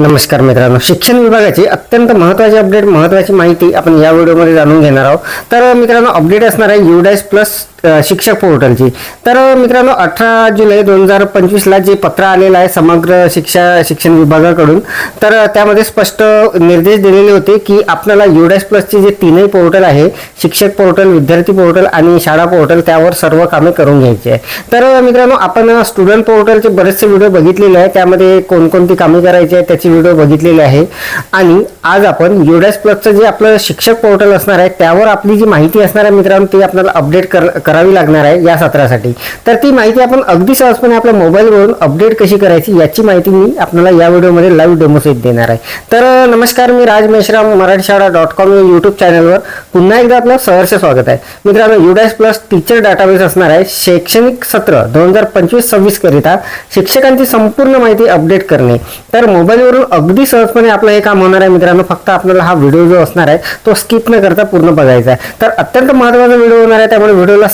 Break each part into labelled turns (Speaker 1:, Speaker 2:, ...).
Speaker 1: नमस्कार मित्रांनो. शिक्षण विभागाची अत्यंत महत्त्वाची अपडेट महत्त्वाची माहिती आपण या व्हिडिओमध्ये जाणून घेणार आहोत. तर मित्रांनो अपडेट असणार आहे युडायस प्लस शिक्षक पोर्टलची. तर मित्रांनो अठरा जुलै दोन हजार पंचवीसला जे पत्र आलेलं आहे समग्र शिक्षा शिक्षण विभागाकडून तर त्यामध्ये स्पष्ट निर्देश दिलेले होते की आपल्याला युडॅस प्लसचे जे तीनही पोर्टल आहे शिक्षक पोर्टल विद्यार्थी पोर्टल आणि शाळा पोर्टल त्यावर सर्व कामे करून घ्यायची आहे. तर मित्रांनो आपण स्टुडंट पोर्टलचे बरेचसे व्हिडिओ बघितलेले आहे. त्यामध्ये कोणकोणती कामे करायची आहे त्याची व्हिडिओ बघितलेली आहे. आणि आज आपण युडॅस प्लसचं जे आपलं शिक्षक पोर्टल असणार आहे त्यावर आपली जी माहिती असणार आहे मित्रांनो ती आपल्याला अपडेट कर करावी लागणार आहे या सत्रासाठी. तर ती माहिती आपण अगदी सहजपणे आपल्या मोबाईलवरून अपडेट कशी करायची याची माहिती मी आपल्याला या व्हिडिओमध्ये लाईव्ह डेमोसहित देणार आहे. तर नमस्कार मी राज मेश्राम मराठी शाळा डॉट कॉम या यूट्यूब चॅनलवर पुन्हा एकदा आपलं सहर्ष स्वागत आहे. मित्रांनो युडायस प्लस टीचर डाटाबेस असणार आहे. शैक्षणिक सत्र दोन हजार पंचवीस सव्वीस करिता शिक्षकांची संपूर्ण माहिती अपडेट करणे. तर मोबाईलवरून अगदी सहजपणे आपलं हे काम होणार आहे. मित्रांनो फक्त आपल्याला हा व्हिडिओ जो असणार आहे तो स्किप न करता पूर्ण बघायचा आहे. तर अत्यंत महत्त्वाचा व्हिडिओ होणार आहे. त्यामुळे व्हिडिओला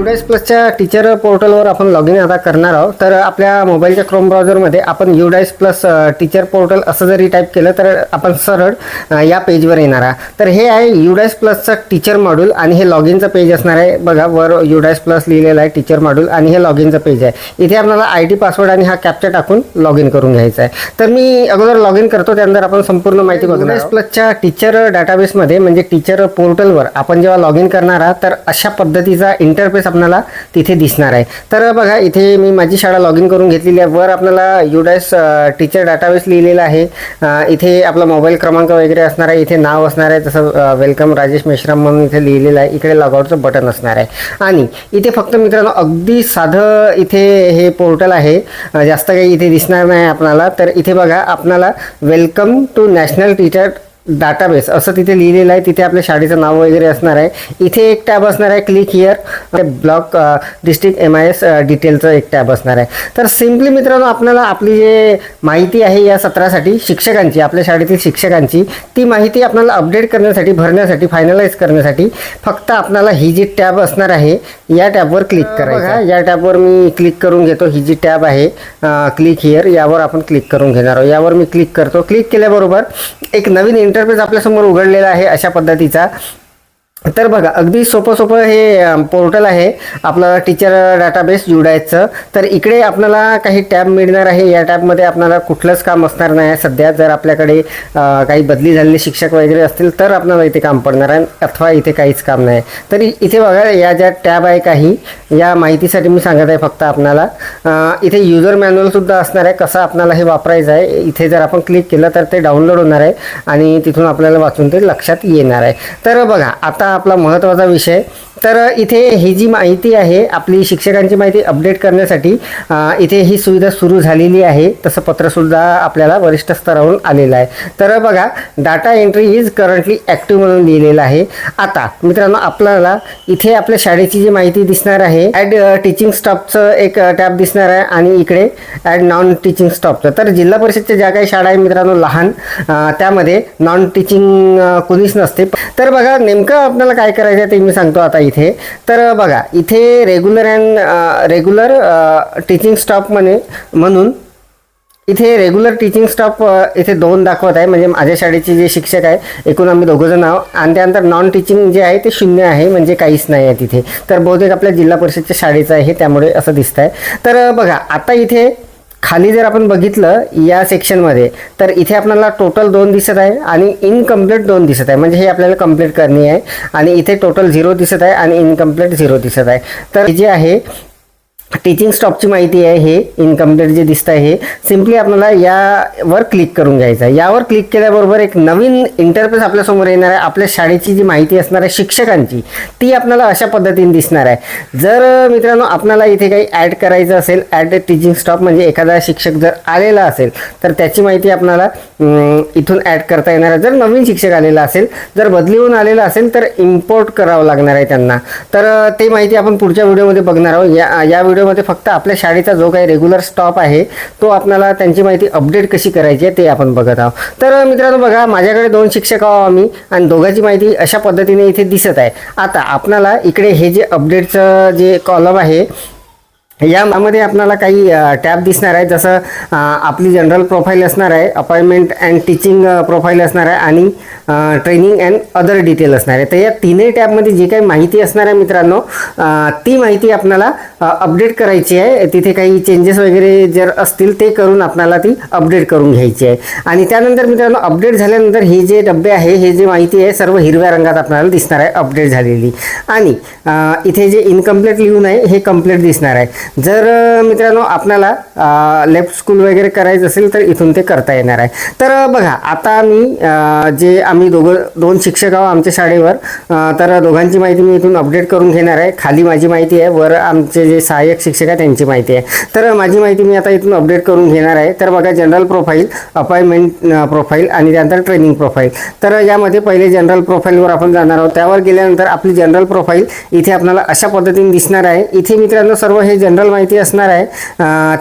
Speaker 1: युडायस प्लसच्या टीचर पोर्टलवर आपण लॉग इन आता करणार आहोत. तर आपल्या मोबाईलच्या क्रोम ब्राउझरमध्ये आपण युडायस प्लस टीचर पोर्टल असं जरी टाईप केलं तर आपण सरळ या पेजवर येणार आहे तर हे आहे युडायस प्लसचं टीचर मॉड्यूल आणि हे लॉग इनचं पेज असणार आहे. बघा वर युडायस प्लस लिहिलेलं आहे टीचर मॉड्यूल आणि हे लॉग इनचं पेज आहे. इथे आपल्याला आय टी पासवर्ड आणि हा कॅप्चा टाकून लॉग इन करून घ्यायचा आहे. तर मी अगोदर लॉग इन करतो त्यानंतर आपण संपूर्ण माहिती बघणार प्लसच्या टीचर डाटाबेसमध्ये म्हणजे टीचर पोर्टलवर आपण जेव्हा लॉग इन करणार आहात तर अशा पद्धतीचा इंटरफेस आपल्याला तिथे दिसणार आहे. तर बघा इथे मी माझी शाळा लॉग इन करून घेतलेली आहे. वर आपल्याला युडायस टीचर डाटाबेस लिहिलेला आहे. इथे आपला मोबाईल क्रमांक वगैरे असणार आहे. इथे नाव असणार आहे. तसं वेलकम राजेश मेश्राम म्हणून इथे लिहिलेलं आहे. इकडे लॉगआउटचं बटन असणार आहे. आणि इथे फक्त मित्रांनो अगदी साधं इथे हे पोर्टल आहे. जास्त काही इथे दिसणार नाही आपणाला. तर इथे बघा आपणाला welcome to national teacher database असं तिथे लिहिलेलं आहे. तिथे आपल्या शाळेचं नाव वगैरे असणार आहे. इथे एक टॅब असणार आहे. Click here block district M I S डिटेलचं एक टॅब असणार आहे. तर सिम्पली मित्रांनो आपल्याला आपली जे माहिती आहे या सत्रासाठी शिक्षकांची आपल्या शाळेतील शिक्षकांची ती माहिती आपल्याला अपडेट करण्यासाठी भरण्यासाठी फायनलाइज करण्यासाठी फक्त आपल्याला ही जी टॅब असणार आहे या टॅबवर क्लिक करायचं या टॅबवर मी क्लिक करून घेतो. ही जी टॅब आहे क्लिक हिअर यावर आपण क्लिक करून घेणार आहोत. यावर मी क्लिक करतो. क्लिक केल्याबरोबर एक नवीन इंटरफेस आपल्यासमोर उघडलेला आहे अशा पद्धतीचा. तर बघा अगदी सोपं सोपं हे पोर्टल आहे. आपलं टीचर डाटाबेस जुडायचं. तर इकडे आपल्याला काही टॅब मिळणार आहे. या टॅबमध्ये आपल्याला कुठलंच काम असणार नाही. सध्या जर आपल्याकडे काही बदली झालेले शिक्षक वगैरे असतील तर आपल्याला इथे काम पडणार आहे. अथवा इथे काहीच काम नाही. तर इथे बघा या ज्या टॅब आहे काही या माहितीसाठी मी सांगत आहे फक्त आपल्याला. इथे युजर मॅन्युअलसुद्धा असणार आहे. कसं आपल्याला हे वापरायचं आहे इथे जर आपण क्लिक केलं तर ते डाउनलोड होणार आहे. आणि तिथून आपल्याला वाचून ते लक्षात येणार आहे. तर बघा आता आपला महत्त्वाचा विषय. तर इथे ही जी माहिती आहे आपली शिक्षकांची माहिती अपडेट करण्यासाठी इथे ही सुविधा सुरू झालेली आहे. तसं पत्रसुद्धा आपल्याला वरिष्ठ स्तरावरून आलेलं आहे. तर बघा data entry is currently active म्हणून लिहिलेलं आहे. आता मित्रांनो आपल्याला इथे आपल्या शाळेची जी माहिती दिसणार आहे ॲड टीचिंग स्टॉपचं एक टॅब दिसणार आहे आणि इकडे ॲड नॉन टीचिंग स्टॉपचं तर जिल्हा परिषदच्या ज्या काही शाळा आहे मित्रांनो लहान त्यामध्ये नॉन टीचिंग कोणीच नसते. तर बघा नेमकं आपल्याला काय करायचं आहे ते मी सांगतो आता इथे. तर बघा इथे regular and regular teaching staff म्हणे म्हणून इथे रेग्युलर टीचिंग स्टाफ इथे दोन दाखवत आहे. म्हणजे माझ्या शाळेचे जे शिक्षक आहे एकूण आम्ही दोघंजण आहोत. आणि त्यानंतर नॉन टीचिंग जे आहे ते शून्य आहे म्हणजे काहीच नाही आहे तिथे. तर बहुतेक आपल्या जिल्हा परिषदच्या शाळेचं आहे त्यामुळे असं दिसत आहे तर बघा आता इथे खाली जर आपण बघितलं या सेक्शनमध्ये तर इथे आपल्याला टोटल दोन दिसत आहे आणि इनकम्प्लीट दोन दिसत आहे. म्हणजे हे आपल्याला कंप्लीट करणे आहे. आणि इथे टोटल झिरो दिसत आहे आणि इनकम्प्लीट झिरो दिसत आहे. तर हे जे आहे टीचिंग स्टॉपची माहिती आहे हे इनकम्प्लीट जे दिसतं आहे हे सिम्पली आपल्याला यावर क्लिक करून घ्यायचं आहे. यावर क्लिक केल्याबरोबर एक नवीन इंटरफेस आपल्यासमोर येणार आहे. आपल्या शाळेची जी माहिती असणार आहे शिक्षकांची ती आपल्याला अशा पद्धतीने दिसणार आहे. जर मित्रांनो आपल्याला इथे काही ॲड करायचं असेल ॲड टीचिंग स्टॉप म्हणजे एखादा शिक्षक जर आलेला असेल तर त्याची माहिती आपल्याला इथून ॲड करता येणार आहे. जर नवीन शिक्षक आलेला असेल जर बदली होऊन आलेला असेल तर इम्पोर्ट करावं लागणार आहे त्यांना. तर ते माहिती आपण पुढच्या व्हिडिओमध्ये बघणार आहोत. या या व्हिडिओ व्हिडिओमध्ये फक्त आपल्या शाळेचा जो काही रेग्युलर स्टॉप आहे तो आपल्याला त्यांची माहिती अपडेट कशी करायची आहे ते आपण बघत आहोत. तर मित्रांनो बघा माझ्याकडे दोन शिक्षक आहोत आम्ही आणि दोघांची माहिती अशा पद्धतीने इथे दिसत आहे. आता आपणाला इकडे हे जे अपडेटचं जे कॉलम आहे यामध्ये आपल्याला काही टॅब दिसणार आहे. जसं आपली जनरल प्रोफाईल असणार आहे अपॉइंटमेंट अँड टीचिंग प्रोफाईल असणार आहे आणि ट्रेनिंग अँड अदर डिटेल असणार आहे. तर या तीनही टॅबमध्ये जी काही माहिती असणार आहे मित्रांनो ती माहिती आपल्याला अपडेट करायची आहे. तिथे काही चेंजेस वगैरे जर असतील ते करून आपल्याला ती अपडेट करून घ्यायची आहे. आणि त्यानंतर मित्रांनो अपडेट झाल्यानंतर हे जे डबे आहे हे जे माहिती आहे सर्व हिरव्या रंगात आपल्याला दिसणार आहे अपडेट झालेली. आणि इथे जे इनकम्प्लीट लिहून आहे हे कंप्लीट दिसणार आहे. जर मित्रांनो आपल्याला लेफ्ट स्कूल वगैरे करायचं असेल तर इथून ते करता येणार आहे. तर बघा आता मी जे आम्ही दोघं दोन शिक्षक आहोत आमच्या शाळेवर तर दोघांची माहिती मी इथून अपडेट करून घेणार आहे. खाली माझी माहिती आहे वर आमचे जे सहाय्यक शिक्षक आहे त्यांची माहिती आहे. तर माझी माहिती मी आता इथून अपडेट करून घेणार आहे. तर बघा जनरल प्रोफाईल अपॉइंटमेंट प्रोफाईल आणि त्यानंतर ट्रेनिंग प्रोफाईल तर यामध्ये पहिले जनरल प्रोफाईलवर आपण जाणार आहोत. त्यावर गेल्यानंतर आपली जनरल प्रोफाईल इथे आपल्याला अशा पद्धतीने दिसणार आहे. इथे मित्रांनो सर्व हे जनरल माहिती असणार आहे.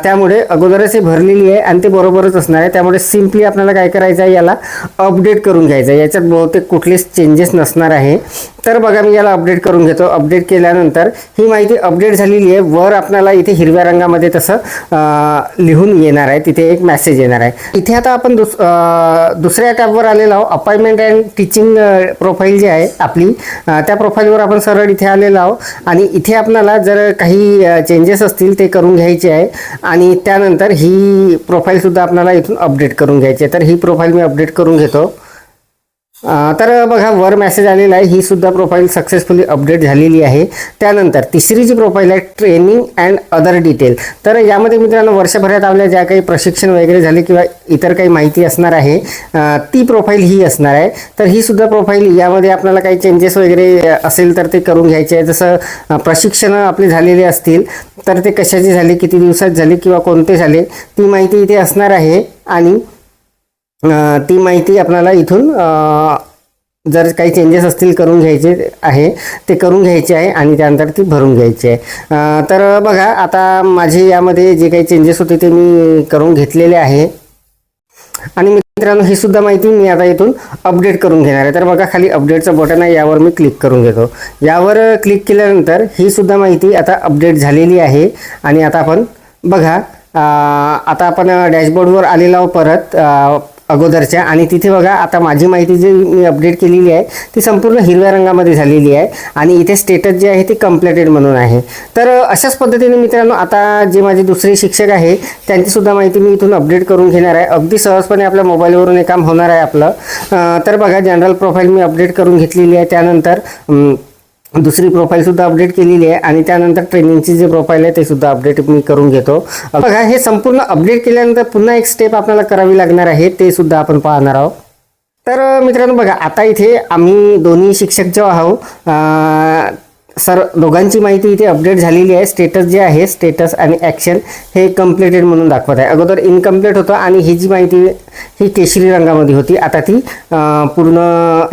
Speaker 1: त्यामुळे अगोदरच हे भरलेली आहे आणि ते बरोबरच असणार आहे. त्यामुळे सिम्पली आपल्याला काय करायचं आहे? याला अपडेट करून घ्यायचं आहे. याच्यात बहुतेक कुठलेच चेंजेस नसणार आहे. तर बघा मी याला अपडेट करून घेतो. अपडेट केल्यानंतर ही माहिती अपडेट झालेली आहे. वर आपल्याला इथे हिरव्या रंगामध्ये तसं लिहून येणार आहे. तिथे एक मेसेज येणार आहे. इथे आता आपण दुस दुसऱ्या टॅबवर आलेलो आहोत. अपॉइंटमेंट अँड टीचिंग प्रोफाईल जी आहे आपली त्या प्रोफाईलवर आपण सरळ इथे आलेलो आहोत. आणि इथे आपल्याला जर काही चेंजेस असतील ते करून घ्यायचे आहे. आणि त्यानंतर ही प्रोफाईलसुद्धा आपल्याला इथून अपडेट करून घ्यायची आहे. तर ही प्रोफाईल मी अपडेट करून घेतो. तर बघा वर मेसेज आलेला आहे. ही सुद्धा प्रोफाईल सक्सेसफुली अपडेट झालेली आहे. त्यानंतर तिसरी जी प्रोफाईल आहे ट्रेनिंग अँड अदर डिटेल तर यामध्ये मित्रांनो वर्षभरात आपल्या ज्या काही प्रशिक्षण वगैरे झाले किंवा इतर काही माहिती असणार आहे ती प्रोफाईल ही असणार आहे. तर ही सुद्धा प्रोफाईल यामध्ये आपल्याला काही चेंजेस वगैरे असेल तर ते करून घ्यायचे आहे. जसं प्रशिक्षण आपले झालेले असतील तर ते कशाचे झाले किती दिवसात झाले किंवा कोणते झाले ती माहिती इथे असणार आहे. आणि ती माहिती आपल्याला इथून जर काही चेंजेस असतील करून घ्यायचे आहे ते करून घ्यायचे आहे आणि त्यानंतर ती भरून घ्यायची आहे. तर बघा आता माझे यामध्ये जे काही चेंजेस होते ते मी करून घेतलेले आहे. आणि मित्रांनो ही सुद्धा माहिती मी आता इथून अपडेट करून घेणार आहे. तर बघा खाली अपडेटचं बटन आहे यावर मी क्लिक करून घेतो. यावर क्लिक केल्यानंतर ही सुद्धा माहिती आता अपडेट झालेली आहे. आणि आता आपण बघा आता आपण डॅशबोर्डवर आलेलो आहोत परत. अगोदरच्या. आणि तिथे बघा आता माझी माहिती जी मी अपडेट केलेली आहे ती संपूर्ण हिरव्या रंगामध्ये झालेली आहे. आणि इथे स्टेटस जे आहे ते कम्प्लिटेड म्हणून आहे. तर अशाच पद्धतीने मित्रांनो आता जे माझे दुसरे शिक्षक आहे त्यांचीसुद्धा माहिती मी इथून अपडेट करून घेणार आहे. अगदी सहजपणे आपल्या मोबाईलवरून हे काम होणार आहे आपलं. तर बघा जनरल प्रोफाईल मी अपडेट करून घेतलेली आहे. त्यानंतर दुसरी प्रोफाईल सुद्धा अपडेट केलेली आहे आणि त्यानंतर ट्रेनिंगची जी प्रोफाईल आहे ते सुद्धा अपडेट मी करून घेतो. बघा हे संपूर्ण अपडेट केल्यानंतर पुन्हा एक स्टेप आपल्याला करावी लागणार आहे ते सुद्धा आपण पाहणार आहोत. तर मित्रांनो बघा आता इथे आम्ही दोन्ही शिक्षक जो आहोत सर दोघांची माहिती इथे अपडेट झालेली आहे. स्टेटस जे आहे स्टेटस आणि ॲक्शन हे कम्प्लिटेड म्हणून दाखवत आहे. अगोदर इनकम्प्लीट होतं आणि ही जी माहिती ही केशरी रंगामध्ये होती. आता ती पूर्ण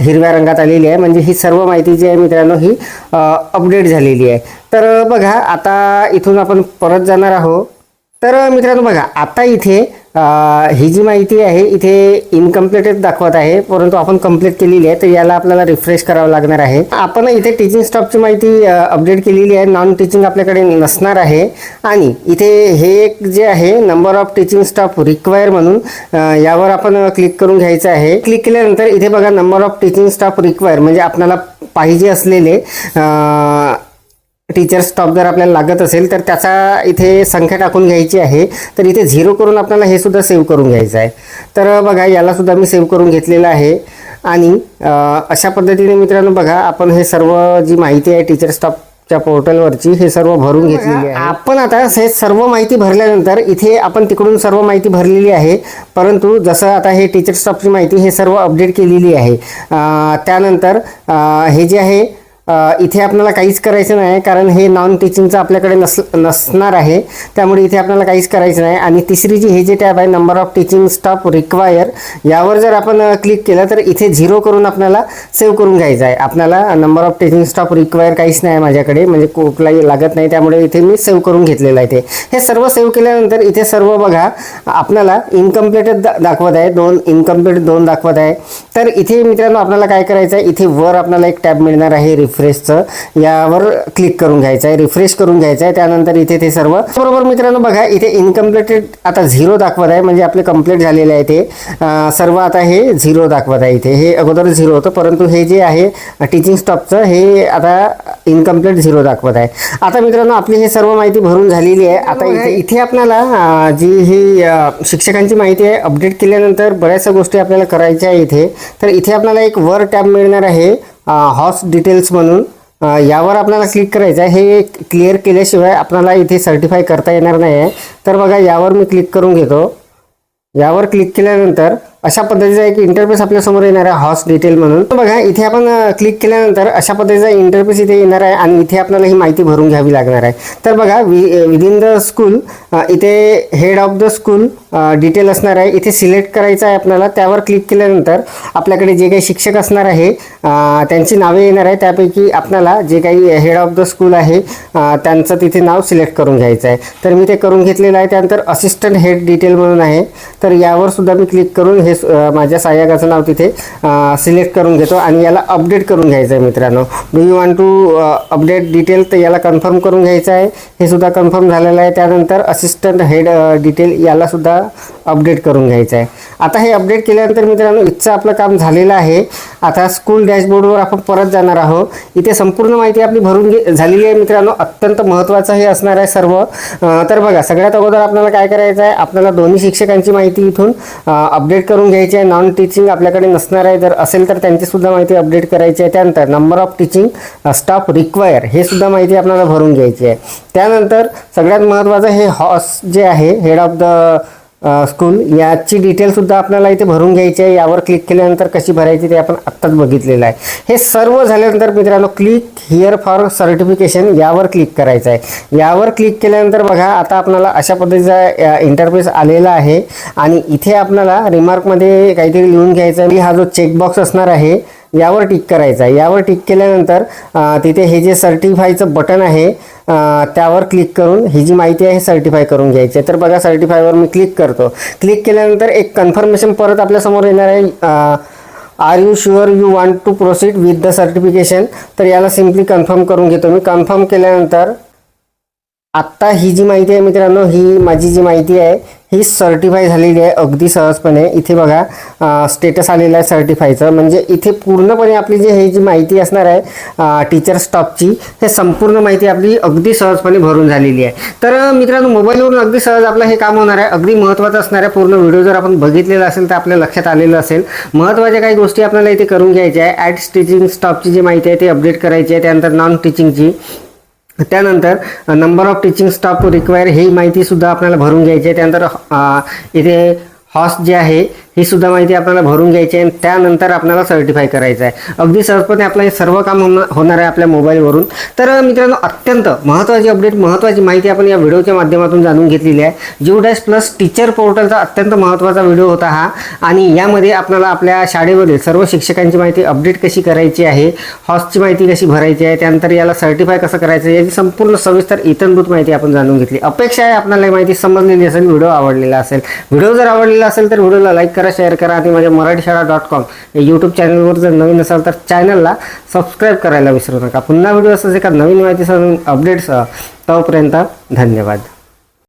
Speaker 1: हिरव्या रंगात आलेली आहे. म्हणजे ही सर्व माहिती जी आहे मित्रांनो ही अपडेट झालेली आहे. तर बघा आता इथून आपण परत जाणार आहोत. तर मित्रांनो बघा आता इथे ही जी माहिती आहे इथे इनकम्प्लीटेड दाखवत आहे परंतु आपण कंप्लीट केलेली आहे तर याला आपल्याला रिफ्रेश करावं लागणार आहे. आपण इथे टीचिंग स्टॉपची माहिती अपडेट केलेली आहे नॉन टीचिंग आपल्याकडे नसणार आहे. आणि इथे हे एक जे आहे number of teaching staff require म्हणून यावर आपण क्लिक करून घ्यायचं आहे. क्लिक केल्यानंतर इथे बघा number of teaching staff require म्हणजे आपल्याला पाहिजे असलेले टीचर स्टॉप जर आपल्याला लागत असेल तर त्याचा इथे संख्या टाकून घ्यायची आहे. तर इथे झिरो करून आपल्याला हे सुद्धा सेव्ह करून घ्यायचं आहे. तर बघा याला सुद्धा मी सेव्ह करून घेतलेलं आहे. आणि अशा पद्धतीने मित्रांनो बघा आपण हे सर्व जी माहिती आहे टीचर स्टॉपच्या पोर्टलवरची हे सर्व भरून घेतलेली आहे. आपण आता हे सर्व माहिती भरल्यानंतर इथे आपण तिकडून सर्व माहिती भरलेली आहे. परंतु जसं आता हे टीचर स्टॉपची माहिती हे सर्व अपडेट केलेली आहे. त्यानंतर हे जे आहे इथे आपल्याला काहीच करायचं नाही कारण हे नॉन टीचिंगचं आपल्याकडे नस नसणार आहे. त्यामुळे इथे आपल्याला काहीच करायचं नाही. आणि तिसरी जी हे जे टॅब आहे number of teaching staff require यावर जर आपण क्लिक केलं तर इथे झिरो करून आपल्याला सेव्ह करून घ्यायचं आहे. आपल्याला number of teaching staff require काहीच नाही माझ्याकडे म्हणजे कुठलाही लागत नाही. त्यामुळे इथे मी सेव्ह करून घेतलेलं आहे ते. हे सर्व सेव्ह केल्यानंतर इथे सर्व बघा आपल्याला इनकम्प्लीटेड दा दाखवत आहे. दोन इनकम्प्लीट दोन दाखवत आहे. तर इथे मित्रांनो आपल्याला काय करायचं आहे? इथे वर आपल्याला एक टॅब मिळणार आहे रिफ रिफ्रेशचं यावर क्लिक करून घ्यायचं आहे. रिफ्रेश करून घ्यायचं आहे. त्यानंतर इथे ते सर्व. बरोबर मित्रांनो बघा इथे इनकम्प्लीटेड आता झिरो दाखवत आहे. म्हणजे आपले कंप्लीट झालेले आहे ते. सर्व आता हे झिरो दाखवत आहे इथे. हे अगोदर झिरो होतं परंतु हे जे आहे टीचिंग स्टॉपचं हे आता इनकम्प्लीट झिरो दाखवत आहे. आता मित्रांनो आपली हे सर्व माहिती भरून झालेली आहे. आता इथे इथे आपल्याला जी ही शिक्षकांची माहिती आहे अपडेट केल्यानंतर बऱ्याचशा गोष्टी आपल्याला करायच्या आहे इथे. तर इथे आपल्याला एक वर टॅब मिळणार आहे. हॉस डिटेल्स म्हणून. यावर आपल्याला क्लिक करायचं आहे. हे क्लिअर केल्याशिवाय आपल्याला इथे सर्टिफाय करता येणार नाही आहे तर बघा यावर मी क्लिक करून घेतो. यावर क्लिक केल्यानंतर अशा पद्धतीचा एक इंटरफेस आपल्यासमोर येणार आहे हॉस डिटेल म्हणून. तर बघा इथे आपण क्लिक केल्यानंतर अशा पद्धतीचा इंटरफेस इथे येणार आहे आणि इथे आपल्याला ही माहिती भरून घ्यावी लागणार आहे. तर बघा विदिन द स्कूल इथे head of the school detail असणार आहे. इथे सिलेक्ट करायचं आहे आपल्याला. त्यावर क्लिक केल्यानंतर आपल्याकडे जे काही शिक्षक असणार आहे त्यांची नावे येणार आहे. त्यापैकी आपल्याला जे काही हेड ऑफ द स्कूल आहे त्यांचं तिथे नाव सिलेक्ट करून घ्यायचं आहे. तर मी ते करून घेतलेलं आहे. त्यानंतर असिस्टंट हेड डिटेल म्हणून आहे. तर यावर सुद्धा मी क्लिक करून हे माझ्या सहाय्यकाचं नाव तिथे सिलेक्ट करून घेतो आणि याला अपडेट करून घ्यायचं आहे मित्रांनो do you want to update detail तर याला कन्फर्म करून घ्यायचं आहे. हे सुद्धा कन्फर्म झालेलं आहे. त्यानंतर असिस्टंट हेड डिटेल यालासुद्धा अपडेट करून घ्यायचं आहे आता हे अपडेट केल्यानंतर मित्रांनो इथचं आपलं काम झालेलं आहे. आता स्कूल डॅशबोर्डवर आपण परत जाणार आहोत. इथे संपूर्ण माहिती आपली भरून घे झालेली आहे मित्रांनो. अत्यंत महत्त्वाचं हे असणार आहे सर्व. तर बघा सगळ्यात अगोदर आपल्याला काय करायचं आहे आपल्याला दोन्ही शिक्षकांची माहिती इथून अपडेट करून घ्यायची आहे नॉन टीचिंग आपल्याकडे नसणार आहे. जर असेल तर त्यांची सुद्धा माहिती अपडेट करायची आहे. त्यानंतर number of teaching staff require हे सुद्धा माहिती आपल्याला भरून घ्यायची आहे. त्यानंतर सगळ्यात महत्त्वाचं हे हॉस जे आहे हेड ऑफ द स्कूल याची डिटेलसुद्धा आपल्याला इथे भरून घ्यायची आहे. यावर क्लिक केल्यानंतर कशी भरायची ते आपण आत्ताच बघितलेलं आहे. हे सर्व झाल्यानंतर मित्रांनो क्लिक हिअर फॉर सर्टिफिकेशन यावर क्लिक करायचं आहे. यावर क्लिक केल्यानंतर बघा आता आपल्याला अशा पद्धतीचा इंटरफेस आलेला आहे. आणि इथे आपल्याला रिमार्कमध्ये काहीतरी लिहून घ्यायचं आहे. हा जो चेकबॉक्स असणार आहे यावर टिक करायचं आहे. यावर टिक केल्यानंतर तिथे हे जे सर्टिफायचं बटन आहे त्यावर क्लिक करून ही जी माहिती आहे सर्टिफाय करून घ्यायची आहे. तर बघा सर्टिफायवर मी क्लिक करतो. क्लिक केल्यानंतर एक कन्फर्मेशन परत आपल्यासमोर येणार आहे. Are you sure you want to proceed with the certification तर याला सिम्पली कन्फर्म करून घेतो मी. कन्फर्म केल्यानंतर आत्ता ही जी माहिती आहे मित्रांनो ही माझी जी माहिती आहे ही सर्टिफाय झालेली आहे अगदी सहजपणे. इथे बघा स्टेटस आलेलं आहे सर्टिफायचं म्हणजे इथे पूर्णपणे आपली जी हे जी माहिती असणार आहे टीचर स्टॉपची हे संपूर्ण माहिती आपली अगदी सहजपणे भरून झालेली आहे. तर मित्रांनो मोबाईलवरून अगदी सहज आपलं हे काम होणार आहे. अगदी महत्त्वाचं असणार आहे. पूर्ण व्हिडिओ जर आपण बघितलेला असेल तर आपल्या लक्षात आलेलं असेल. महत्त्वाच्या काही गोष्टी आपल्याला इथे करून घ्यायच्या आहे. ॲट टीचिंग स्टॉपची जी माहिती आहे ती अपडेट करायची आहे. त्यानंतर नॉन टीचिंगची त्यानंतर number of teaching staff require ही माहिती सुद्धा आपल्याला भरून घ्यायची आहे. त्यानंतर इथे हॉस जे आहे ही सुद्धा माहिती आपल्याला भरून घ्यायची आहे. आणि त्यानंतर आपल्याला सर्टिफाय करायचं आहे अगदी सहजपणे आपलं हे सर्व काम होणं- होणार आहे आपल्या मोबाईलवरून. तर मित्रांनो अत्यंत महत्त्वाची अपडेट महत्त्वाची माहिती आपण या व्हिडिओच्या माध्यमातून जाणून घेतलेली आहे. जीव डॅश प्लस टीचर पोर्टलचा अत्यंत महत्त्वाचा व्हिडिओ होता हा. आणि यामध्ये आपल्याला आपल्या शाळेमधील सर्व शिक्षकांची माहिती अपडेट कशी करायची आहे हॉस्टची माहिती कशी भरायची आहे त्यानंतर याला सर्टिफाय कसं करायचं आहे याची संपूर्ण सविस्तर इतरभूत माहिती आपण जाणून घेतली. अपेक्षा आहे आपल्याला माहिती समजलेली असेल व्हिडिओ आवडलेला असेल. व्हिडिओ जर आवडलेला असेल तर व्हिडिओला लाईक करा शेअर करा आणि माझ्या मराठी शाळा डॉट कॉम या यूट्यूब चॅनलवर जर नवीन असाल तर चॅनलला सबस्क्राईब करायला विसरू नका. पुन्हा व्हिडिओ असंच एका नवीन माहितीसह अपडेट्स तोपर्यंत धन्यवाद.